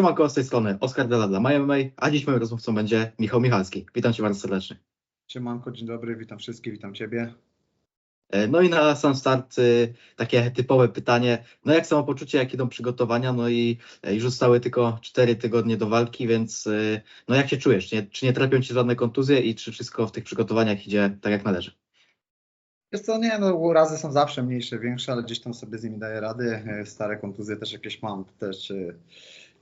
Siemanko, z tej strony Oskar Dela dla MMA, a dziś moim rozmówcą będzie Michał Michalski. Witam Cię bardzo serdecznie. Siemanko, dzień dobry, witam wszystkich, witam Ciebie. E, No i na sam start y, takie typowe pytanie, no jak samopoczucie, jak idą przygotowania, no i e, już zostały tylko 4 tygodnie do walki, więc y, no jak się czujesz, czy nie, czy nie trapią Ci żadne kontuzje i czy wszystko w tych przygotowaniach idzie tak jak należy? Jest to nie, no urazy są zawsze mniejsze, większe, ale gdzieś tam sobie z nimi daję rady. E, Stare kontuzje też jakieś mam, też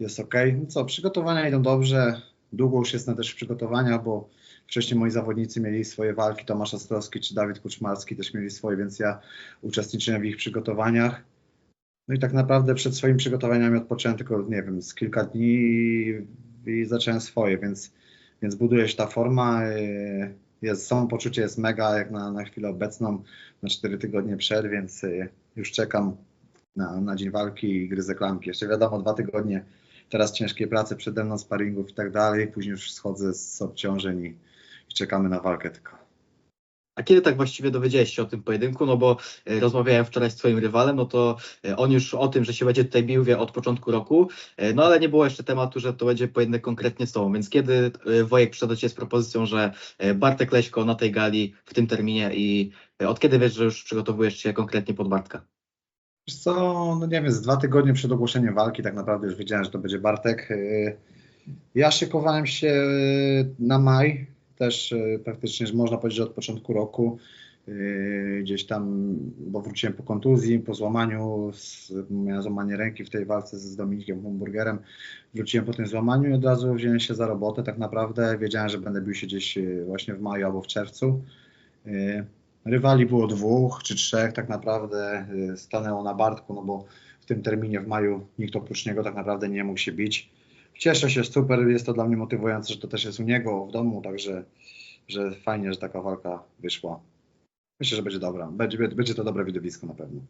jest ok. No co, przygotowania idą dobrze. Długo już jestem też w przygotowaniach, bo wcześniej moi zawodnicy mieli swoje walki, Tomasz Ostrowski czy Dawid Kuczmarski też mieli swoje, więc ja uczestniczyłem w ich przygotowaniach. No i tak naprawdę przed swoimi przygotowaniami odpocząłem tylko, nie wiem, z kilka dni i, zacząłem swoje, więc, więc buduje się ta forma. e, Jest, samopoczucie jest mega jak na, na chwilę obecną, na 4 tygodnie przed, więc e, już czekam na, na dzień walki i gryzę klamki. Jeszcze wiadomo, dwa tygodnie teraz ciężkiej pracy przede mną, sparingów i tak dalej. Później już schodzę z obciążeń i, i czekamy na walkę tylko. A kiedy tak właściwie dowiedziałeś się o tym pojedynku? No bo e, rozmawiałem wczoraj z Twoim rywalem, no to e, on już o tym, że się będzie tutaj bił, wie od początku roku, e, no ale nie było jeszcze tematu, że to będzie pojedynek konkretnie z Tobą, więc kiedy Wojek przyszedł do Ciebie z propozycją, że Bartek Leśko na tej gali w tym terminie i od kiedy wiesz, że już przygotowujesz się konkretnie pod Bartka? Wiesz co, no nie wiem, z dwa tygodnie przed ogłoszeniem walki tak naprawdę już wiedziałem, że to będzie Bartek. Yy, Ja szykowałem się yy, na maj, też yy, praktycznie, można powiedzieć, że od początku roku. Gdzieś tam, bo wróciłem po kontuzji, po złamaniu, miałem złamanie ręki w tej walce z Dominikiem Humburgerem. Wróciłem po tym złamaniu i od razu wziąłem się za robotę. Tak naprawdę wiedziałem, że będę bił się gdzieś właśnie w maju albo w czerwcu. Rywali było dwóch czy trzech, tak naprawdę y, stanęło na Bartku, no bo w tym terminie w maju nikt oprócz niego tak naprawdę nie mógł się bić. Cieszę się, super, jest to dla mnie motywujące, że to też jest u niego w domu, także że fajnie, że taka walka wyszła. Myślę, że będzie dobra, będzie, będzie to dobre widowisko na pewno.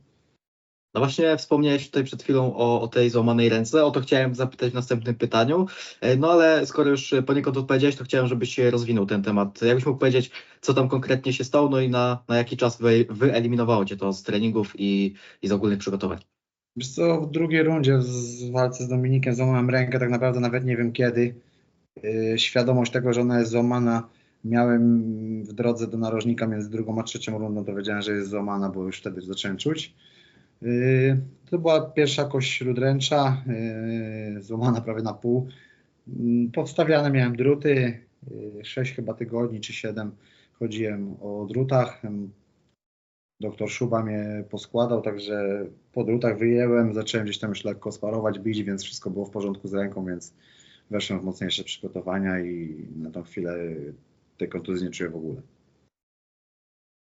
No właśnie wspomniałeś tutaj przed chwilą o, o tej złamanej ręce, o to chciałem zapytać w następnym pytaniu, E, no ale skoro już poniekąd odpowiedziałeś, to chciałem, żebyś się rozwinął ten temat. Jakbyś mógł powiedzieć, co tam konkretnie się stało, no i na, na jaki czas wy, wyeliminowało Cię to z treningów i, i z ogólnych przygotowań? Wiesz co, w drugiej rundzie w walce z Dominikiem złamałem rękę, tak naprawdę nawet nie wiem kiedy. Yy, świadomość tego, że ona jest złamana, miałem w drodze do narożnika między drugą a trzecią rundą, to wiedziałem, że jest złamana, bo już wtedy zacząłem czuć. Yy, to była pierwsza kość śródręcza, yy, złamana prawie na pół. Yy, Podstawiane miałem druty, yy, sześć chyba tygodni czy siedem chodziłem o drutach. Yy, Doktor Szuba mnie poskładał, także po drutach wyjęłem, zacząłem gdzieś tam już lekko sparować, bić, więc wszystko było w porządku z ręką, więc weszłem w mocniejsze przygotowania i na tą chwilę tej kontuzji nie czuję w ogóle.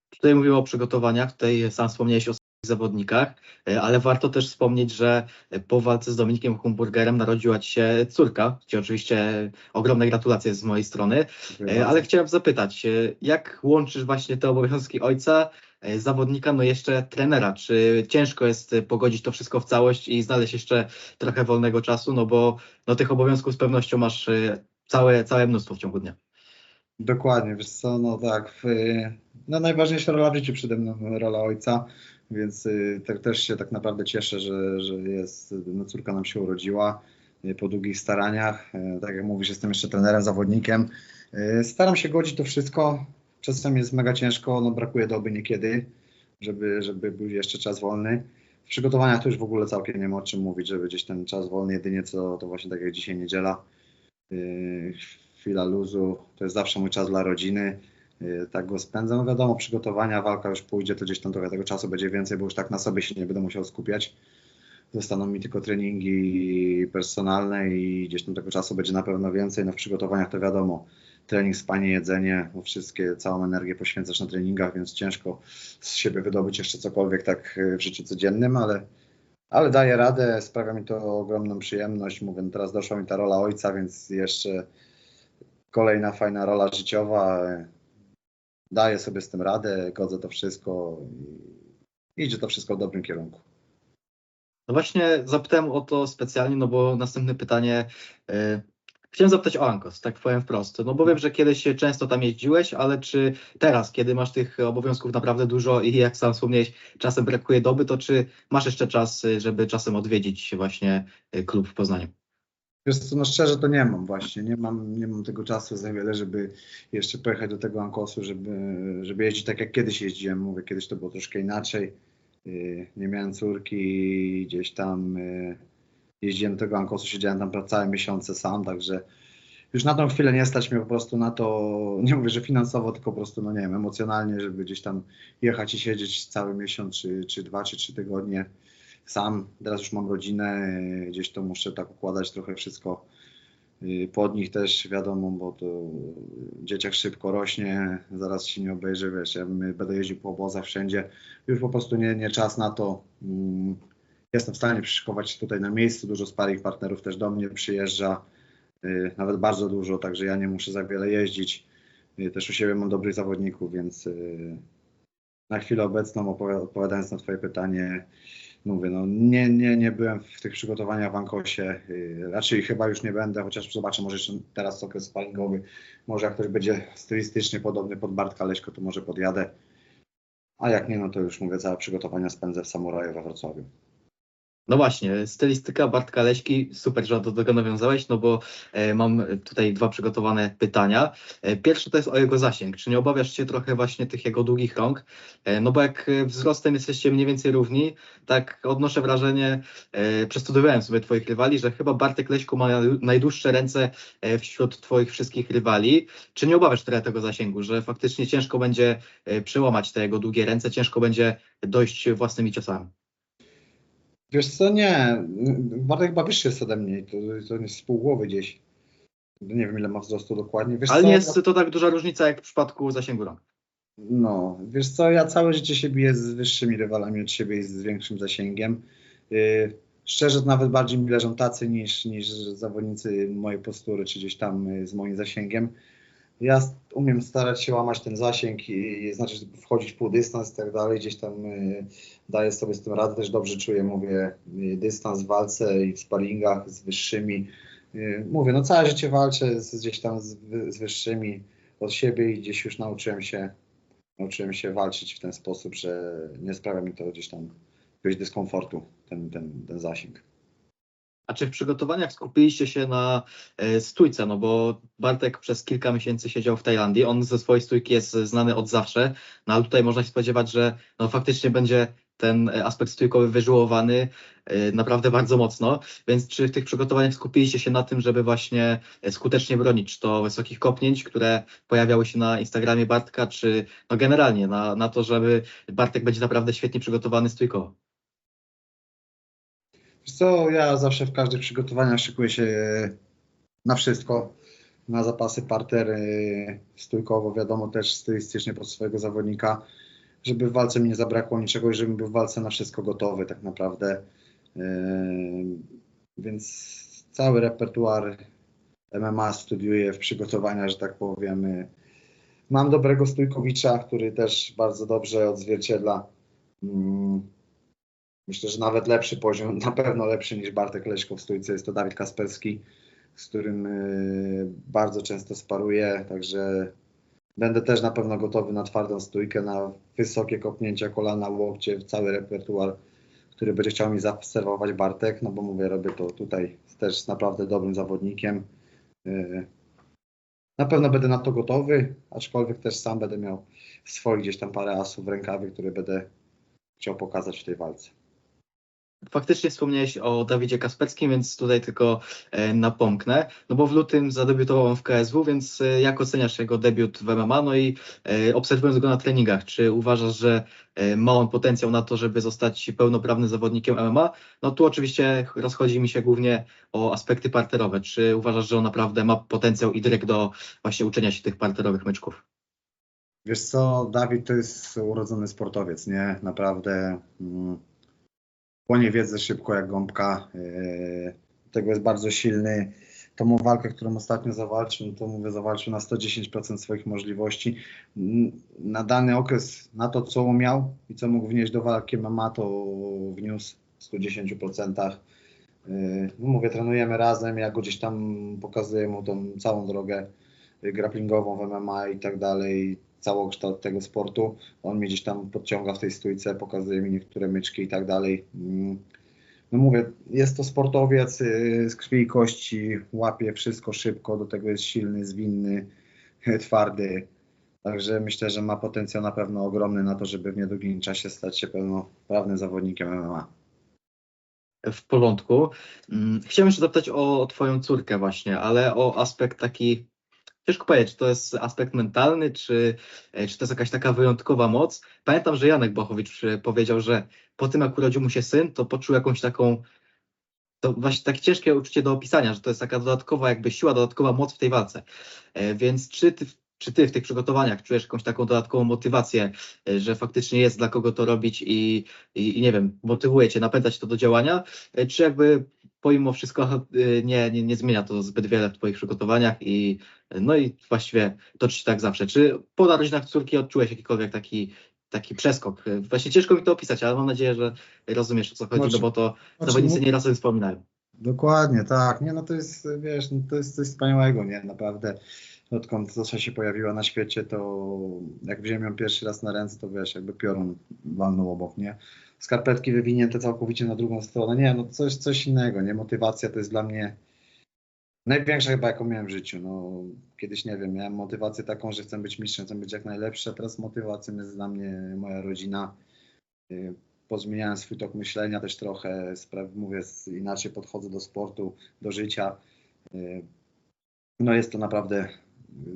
Tutaj mówimy o przygotowaniach, tutaj sam wspomniałeś o zawodnikach, e, ale warto też wspomnieć, że po walce z Dominikiem Humburgerem narodziła Ci się córka, Ci oczywiście ogromne gratulacje z mojej strony, Dziękuję E. Ale chciałem zapytać, e, jak łączysz właśnie te obowiązki ojca, zawodnika, no jeszcze trenera? Czy ciężko jest pogodzić to wszystko w całość i znaleźć jeszcze trochę wolnego czasu? No bo no, tych obowiązków z pewnością masz całe, całe mnóstwo w ciągu dnia. Dokładnie, wiesz co, no tak, w, no najważniejsza rola w życiu przede mną, rola ojca, więc y, też się tak naprawdę cieszę, że, że jest, no córka nam się urodziła y, po długich staraniach, y, tak jak mówisz, jestem jeszcze trenerem, zawodnikiem, staram się godzić to wszystko, czasem jest mega ciężko, no brakuje doby niekiedy, żeby, żeby był jeszcze czas wolny. W przygotowaniach to już w ogóle całkiem nie ma o czym mówić, żeby gdzieś ten czas wolny, jedynie co to właśnie tak jak dzisiaj niedziela, chwila luzu, to jest zawsze mój czas dla rodziny, tak go spędzam. No wiadomo, przygotowania, walka już pójdzie, to gdzieś tam trochę tego czasu będzie więcej, bo już tak na sobie się nie będę musiał skupiać. Zostaną mi tylko treningi personalne i gdzieś tam tego czasu będzie na pewno więcej. No w przygotowaniach to wiadomo, trening, spanie, jedzenie, bo wszystkie, całą energię poświęcasz na treningach, więc ciężko z siebie wydobyć jeszcze cokolwiek tak yy, w życiu codziennym, ale ale daję radę, sprawia mi to ogromną przyjemność. Mówię, no teraz doszła mi ta rola ojca, więc jeszcze kolejna fajna rola życiowa. Daję sobie z tym radę, godzę to wszystko i idzie to wszystko w dobrym kierunku. No właśnie zapytałem o to specjalnie, no bo następne pytanie. e, Chciałem zapytać o Ankos, tak powiem wprost. No bo wiem, że kiedyś często tam jeździłeś, ale czy teraz, kiedy masz tych obowiązków naprawdę dużo i jak sam wspomniałeś, czasem brakuje doby, to czy masz jeszcze czas, y, żeby czasem odwiedzić właśnie y, klub w Poznaniu? Wiesz co, no szczerze to nie mam właśnie, nie mam, nie mam tego czasu za wiele, żeby jeszcze pojechać do tego Ankosu, żeby, żeby jeździć tak jak kiedyś jeździłem, mówię, kiedyś to było troszkę inaczej, Yy, nie miałem córki, gdzieś tam yy, jeździłem do tego Ankosu, siedziałem tam całe miesiące sam, także już na tą chwilę nie stać mnie po prostu na to, nie mówię, że finansowo, tylko po prostu, no nie wiem, emocjonalnie, żeby gdzieś tam jechać i siedzieć cały miesiąc, czy, czy dwa, czy trzy tygodnie sam. Teraz już mam rodzinę, gdzieś to muszę tak układać trochę wszystko y, pod nich też, wiadomo, bo to dzieciak szybko rośnie, zaraz się nie obejrzy, wiesz, ja będę jeździł po obozach wszędzie, już po prostu nie, nie czas na to. Mm, Jestem w stanie przyszykować się tutaj na miejscu, dużo sparych partnerów też do mnie przyjeżdża, y, nawet bardzo dużo, także ja nie muszę za wiele jeździć. Y, Też u siebie mam dobrych zawodników, więc na chwilę obecną, odpowiadając na Twoje pytanie, mówię, no nie, nie, nie byłem w tych przygotowaniach w Ankosie, yy, raczej chyba już nie będę, chociaż zobaczę, może jeszcze teraz okres spalingowy, może jak ktoś będzie stylistycznie podobny pod Bartka Leśko, to może podjadę, a jak nie, no to już mówię, całe przygotowania spędzę w Samuraju we Wrocławiu. No właśnie, stylistyka Bartka Leśki, super, że do tego nawiązałeś, no bo e, mam tutaj dwa przygotowane pytania. E, pierwsze to jest o jego zasięg. Czy nie obawiasz się trochę właśnie tych jego długich rąk? E, no bo jak wzrostem jesteście mniej więcej równi, tak odnoszę wrażenie, e, przestudiowałem sobie twoich rywali, że chyba Bartek Leśko ma najdłuższe ręce e, wśród twoich wszystkich rywali. Czy nie obawiasz trochę tego zasięgu, że faktycznie ciężko będzie e, przełamać te jego długie ręce, ciężko będzie dojść własnymi ciosami? Wiesz co, nie. Bartek chyba wyższy jest ode mnie. To, to jest z pół głowy gdzieś. Nie wiem ile ma wzrostu dokładnie. Wiesz Ale co, nie jest to tak duża różnica jak w przypadku zasięgu rąk. No, wiesz co, ja całe życie się biję z wyższymi rywalami od siebie i z większym zasięgiem. Yy, szczerze, nawet bardziej mi leżą tacy niż, niż zawodnicy mojej postury, czy gdzieś tam yy, z moim zasięgiem. Ja umiem starać się łamać ten zasięg i, i znaczy wchodzić pół dystans i tak dalej, gdzieś tam y, daję sobie z tym radę, też dobrze czuję, mówię, y, dystans w walce i w sparingach z wyższymi. Y, mówię, no całe życie walczę z, gdzieś tam z, z wyższymi od siebie i gdzieś już nauczyłem się, nauczyłem się walczyć w ten sposób, że nie sprawia mi to gdzieś tam jakiegoś dyskomfortu, ten, ten, ten zasięg. A czy w przygotowaniach skupiliście się na e, stójce? No bo Bartek przez kilka miesięcy siedział w Tajlandii. On ze swojej stójki jest znany od zawsze, no ale tutaj można się spodziewać, że no, faktycznie będzie ten aspekt stójkowy wyżyłowany e, naprawdę bardzo mocno. Więc czy w tych przygotowaniach skupiliście się na tym, żeby właśnie skutecznie bronić, czy to wysokich kopnięć, które pojawiały się na Instagramie Bartka, czy no generalnie na, na to, żeby Bartek będzie naprawdę świetnie przygotowany stójkowo? Wiesz co, ja zawsze w każdych przygotowaniach szykuję się na wszystko, na zapasy parter, y, stójkowo, wiadomo też stylistycznie pod swojego zawodnika, żeby w walce mi nie zabrakło niczego i żebym był w walce na wszystko gotowy tak naprawdę. Y, więc cały repertuar MMA studiuję w przygotowaniach, że tak powiem. Mam dobrego stójkowicza, który też bardzo dobrze odzwierciedla mm, Myślę, że nawet lepszy poziom, na pewno lepszy niż Bartek Leśko w stójce jest to Dawid Kasperski, z którym y, bardzo często sparuję, także będę też na pewno gotowy na twardą stójkę, na wysokie kopnięcia kolana, łokcie, cały repertuar, który będzie chciał mi zaserwować Bartek, no bo mówię, robię to tutaj też z naprawdę dobrym zawodnikiem. Y, na pewno będę na to gotowy, aczkolwiek też sam będę miał swoich gdzieś tam parę asów w rękawie, które będę chciał pokazać w tej walce. Faktycznie wspomniałeś o Dawidzie Kasperskim, więc tutaj tylko e, napomknę. No bo w lutym zadebiutował on w KSW, więc e, jak oceniasz jego debiut w MMA? No i e, obserwując go na treningach, czy uważasz, że ma on potencjał na to, żeby zostać pełnoprawnym zawodnikiem MMA? No tu oczywiście rozchodzi mi się głównie o aspekty parterowe. Czy uważasz, że on naprawdę ma potencjał i dyrekt do właśnie uczenia się tych parterowych myczków? Wiesz co, Dawid to jest urodzony sportowiec, nie? Naprawdę. Mm płonie wiedzę szybko jak gąbka. Yy, tego jest bardzo silny. Tą walkę, którą ostatnio zawalczył, no to mówię, zawalczył na 110% swoich możliwości. Na dany okres, na to co umiał i co mógł wnieść do walki MMA, to wniósł w 110%. Yy, no mówię, trenujemy razem, ja go gdzieś tam pokazuję mu tą całą drogę grapplingową w MMA i tak dalej całokształt tego sportu. On mnie gdzieś tam podciąga w tej stójce, pokazuje mi niektóre myczki i tak dalej. Mm. no mówię, jest to sportowiec y, z krwi i kości, łapie wszystko szybko, do tego jest silny, zwinny, twardy. Także myślę, że ma potencjał na pewno ogromny na to, żeby w niedługim czasie stać się pełnoprawnym zawodnikiem MMA. W porządku. Mm, Chciałem jeszcze zapytać o, o Twoją córkę właśnie, ale o aspekt taki, ciężko powiedzieć, czy to jest aspekt mentalny, czy, e, czy to jest jakaś taka wyjątkowa moc. Pamiętam, że Janek Bochowicz e, powiedział, że po tym jak urodził mu się syn, to poczuł jakąś taką, to właśnie takie ciężkie uczucie do opisania, że to jest taka dodatkowa jakby siła, dodatkowa moc w tej walce. E, Więc czy ty, czy ty w tych przygotowaniach czujesz jakąś taką dodatkową motywację, e, że faktycznie jest dla kogo to robić i, i, i nie wiem, motywuje cię, napędzać to do działania, E, czy jakby pomimo wszystko e, nie, nie, nie zmienia to zbyt wiele w twoich przygotowaniach i no i właściwie toczy się tak zawsze. Czy po narodzinach córki odczułeś jakikolwiek taki, taki przeskok? Właśnie ciężko mi to opisać, ale mam nadzieję, że rozumiesz o co chodzi, Znaczy- no bo to Znaczy, zawodnicy mów- nieraz o tym wspominają. Dokładnie, tak. Nie, no to jest, wiesz, no to jest coś wspaniałego, nie? Naprawdę. Odkąd Zosia się pojawiła na świecie, to jak wziąłem ją pierwszy raz na ręce, to wiesz, jakby piorun walnął obok, nie? Skarpetki wywinięte całkowicie na drugą stronę. Nie, no coś, coś innego, nie? Motywacja to jest dla mnie największa chyba, jaką miałem w życiu. No, kiedyś, nie wiem, miałem motywację taką, że chcę być mistrzem, chcę być jak najlepszy, a teraz motywacją jest dla mnie moja rodzina. Y, Pozmieniałem swój tok myślenia też trochę, spraw, mówię, inaczej podchodzę do sportu, do życia. Y, No jest to naprawdę,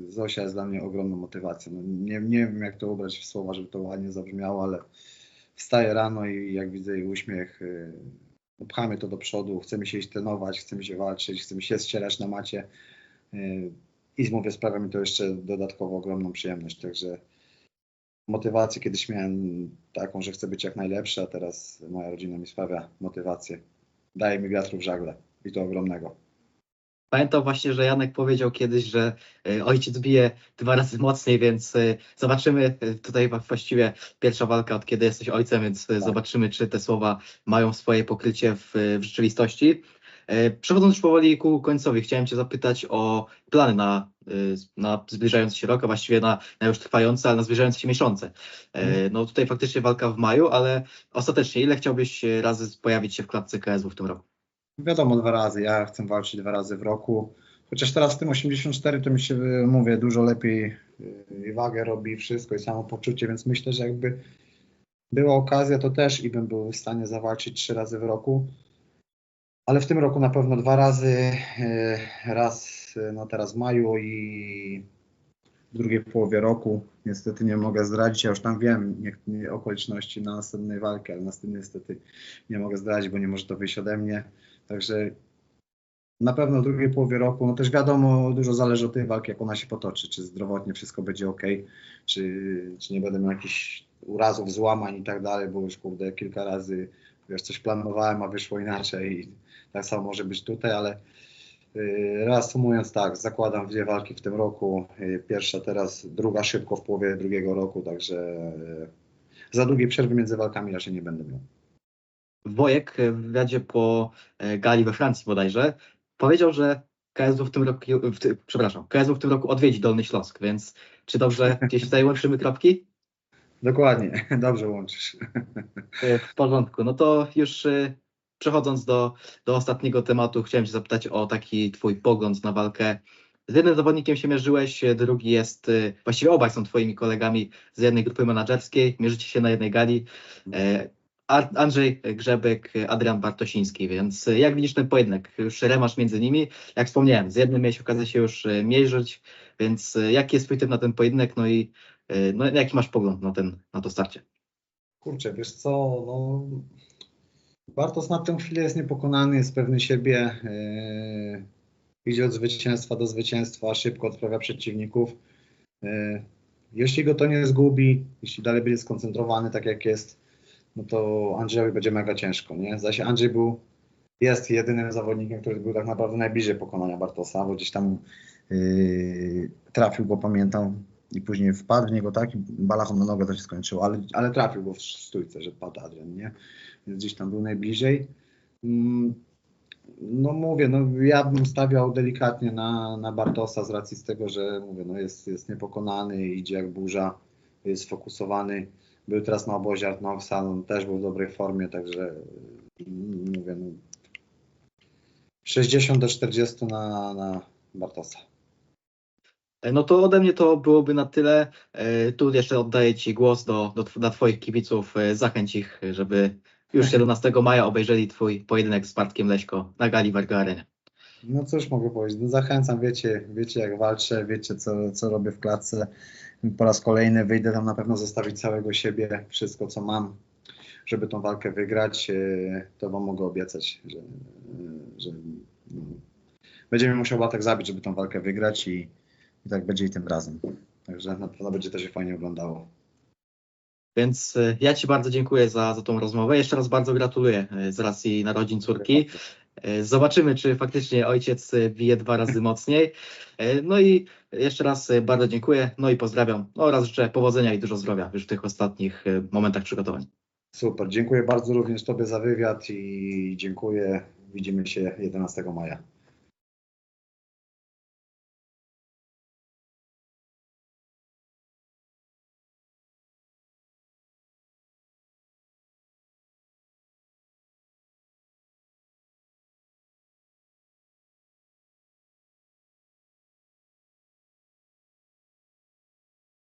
Zosia jest dla mnie ogromną motywacją. No, nie, nie wiem jak to ubrać w słowa, żeby to ładnie zabrzmiało, ale wstaję rano i jak widzę jej uśmiech, y, no, pchamy to do przodu, chcemy się iść trenować, chcemy się walczyć, chcemy się ścierać na macie y, i mówię, sprawia mi to jeszcze dodatkowo ogromną przyjemność, także motywację kiedyś miałem taką, że chcę być jak najlepszy, a teraz moja rodzina mi sprawia motywację. Daje mi wiatru w żagle i to ogromnego. Pamiętam właśnie, że Janek powiedział kiedyś, że e, ojciec bije dwa razy mocniej, więc e, zobaczymy. e, Tutaj właściwie pierwsza walka od kiedy jesteś ojcem, więc e, zobaczymy, czy te słowa mają swoje pokrycie w, w rzeczywistości. Przechodząc już powoli ku końcowi, chciałem Cię zapytać o plany na, na zbliżający się rok, a właściwie na, na już trwające, ale na zbliżające się miesiące. E, No tutaj faktycznie walka w maju, ale ostatecznie ile chciałbyś razy pojawić się w klatce KSW w tym roku? Wiadomo, dwa razy. Ja chcę walczyć dwa razy w roku. Chociaż teraz w tym 84 to mi się, y, mówię, dużo lepiej y, i wagę robi wszystko i samopoczucie, więc myślę, że jakby była okazja, to też i bym był w stanie zawalczyć trzy razy w roku. Ale w tym roku na pewno dwa razy. y, Raz y, no teraz w maju i w drugiej połowie roku. Niestety nie mogę zdradzić, ja już tam wiem okoliczności na następnej walki, ale następnie niestety nie mogę zdradzić, bo nie może to wyjść ode mnie. Także na pewno w drugiej połowie roku, no też wiadomo, dużo zależy od tej walki, jak ona się potoczy, czy zdrowotnie wszystko będzie ok, czy, czy nie będę miał jakichś urazów, złamań i tak dalej, bo już kurde kilka razy wiesz, coś planowałem, a wyszło inaczej i tak samo może być tutaj, ale yy, reasumując tak, zakładam dwie walki w tym roku, yy, pierwsza teraz, druga szybko w połowie drugiego roku, także yy, za długiej przerwy między walkami raczej nie będę miał. Wojek e, w wywiadzie po e, gali we Francji bodajże powiedział, że KSW w tym roku, w ty, przepraszam, KSW w tym roku odwiedzi Dolny Śląsk, więc czy dobrze gdzieś tutaj łączymy kropki? Dokładnie, dobrze łączysz. E, W porządku. No to już przechodząc do, do ostatniego tematu, chciałem Cię zapytać o taki Twój pogląd na walkę. Z jednym zawodnikiem się mierzyłeś, drugi jest, właściwie obaj są Twoimi kolegami z jednej grupy menedżerskiej, mierzycie się na jednej gali. Andrzej Grzebek, Adrian Bartosiński, więc jak widzisz ten pojedynek? Już remasz między nimi. Jak wspomniałem, z jednym miałeś okazję się już e, mierzyć, więc e, jaki jest Twój typ na ten pojedynek? No i e, no, jaki masz pogląd na, ten, na to starcie? Kurczę, wiesz co, no Bartosz na tę chwilę jest niepokonany, jest pewny siebie, yy, idzie od zwycięstwa do zwycięstwa, szybko odprawia przeciwników. Yy, jeśli go to nie zgubi, jeśli dalej będzie skoncentrowany tak jak jest, no to Andrzejowi będzie mega ciężko, nie? Zaś Andrzej był, jest jedynym zawodnikiem, który był tak naprawdę najbliżej pokonania Bartosa, bo gdzieś tam yy, trafił go, pamiętam, i później wpadł w niego tak i balachą na nogę to się skończyło, ale, ale trafił go w stójce, że padł Adrian, nie? Więc gdzieś tam był najbliżej. Mm, No mówię, no ja bym stawiał delikatnie na, na Bartosa z racji z tego, że mówię, no jest, jest niepokonany, idzie jak burza, jest sfokusowany. Był teraz na obozie Artnoxa, on też był w dobrej formie, także mówię, no, 60 do 40 na, na Bartosa. E, No to ode mnie to byłoby na tyle. E, Tu jeszcze oddaję Ci głos do, do, dla Twoich kibiców. E, Zachęć ich, żeby już 17 maja obejrzeli Twój pojedynek z Bartkiem Leśko na gali w Argo Arenie. No cóż mogę powiedzieć, no zachęcam, wiecie, wiecie jak walczę, wiecie co, co robię w klatce. Po raz kolejny wyjdę tam na pewno zostawić całego siebie, wszystko co mam, żeby tą walkę wygrać. E, To wam mogę obiecać, że, że no, będzie mi musiał Batek zabić, żeby tą walkę wygrać i, i tak będzie i tym razem. Także na pewno będzie to się fajnie oglądało. Więc e, ja Ci bardzo dziękuję za, za tą rozmowę. Jeszcze raz bardzo gratuluję e, z racji narodzin córki. E, Zobaczymy, czy faktycznie ojciec e, bije dwa razy mocniej. E, No i jeszcze raz bardzo dziękuję. No i pozdrawiam oraz życzę powodzenia i dużo zdrowia już w tych ostatnich momentach przygotowań. Super, dziękuję bardzo również Tobie za wywiad i dziękuję. Widzimy się 11 maja.